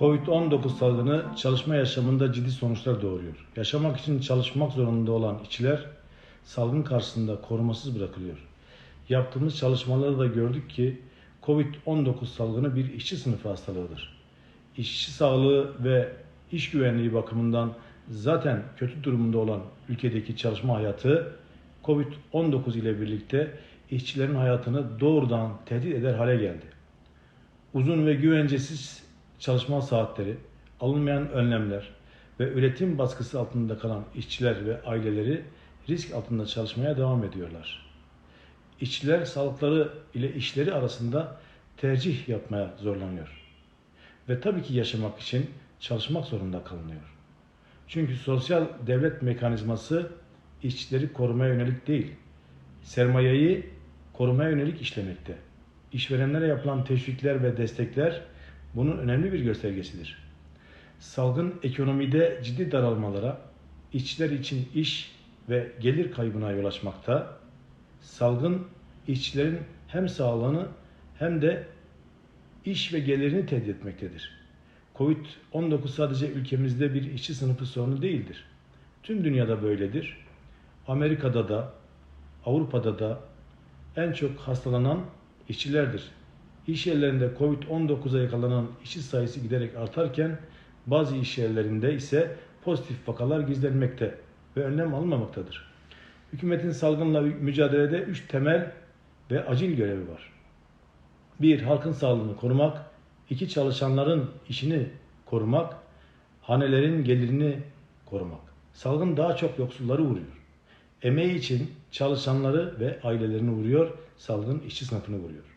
Covid-19 salgını çalışma yaşamında ciddi sonuçlar doğuruyor. Yaşamak için çalışmak zorunda olan işçiler salgın karşısında korumasız bırakılıyor. Yaptığımız çalışmalarda da gördük ki Covid-19 salgını bir işçi sınıfı hastalığıdır. İşçi sağlığı ve iş güvenliği bakımından zaten kötü durumda olan ülkedeki çalışma hayatı Covid-19 ile birlikte işçilerin hayatını doğrudan tehdit eder hale geldi uzun ve güvencesiz çalışma saatleri, alınmayan önlemler ve üretim baskısı altında kalan işçiler ve aileleri risk altında çalışmaya devam ediyorlar. İşçiler sağlıkları ile işleri arasında tercih yapmaya zorlanıyor. Ve tabii ki yaşamak için çalışmak zorunda kalınıyor. Çünkü sosyal devlet mekanizması işçileri korumaya yönelik değil, sermayeyi korumaya yönelik işlemekte. İşverenlere yapılan teşvikler ve destekler bunun önemli bir göstergesidir. Salgın ekonomide ciddi daralmalara, işçiler için iş ve gelir kaybına yol açmakta. Salgın işçilerin hem sağlığını hem de iş ve gelirini tehdit etmektedir. Covid-19 sadece ülkemizde bir işçi sınıfı sorunu değildir. Tüm dünyada böyledir. Amerika'da da, Avrupa'da da en çok hastalanan işçilerdir. İş yerlerinde Covid-19'a yakalanan işçi sayısı giderek artarken bazı iş yerlerinde ise pozitif vakalar gizlenmekte ve önlem alınmamaktadır. Hükümetin salgınla mücadelede üç temel ve acil görevi var. 1. Halkın sağlığını korumak. 2. Çalışanların işini korumak. Hanelerin gelirini korumak. Salgın daha çok yoksulları vuruyor. Emeği için çalışanları ve ailelerini vuruyor. Salgın işçi sınıfını vuruyor.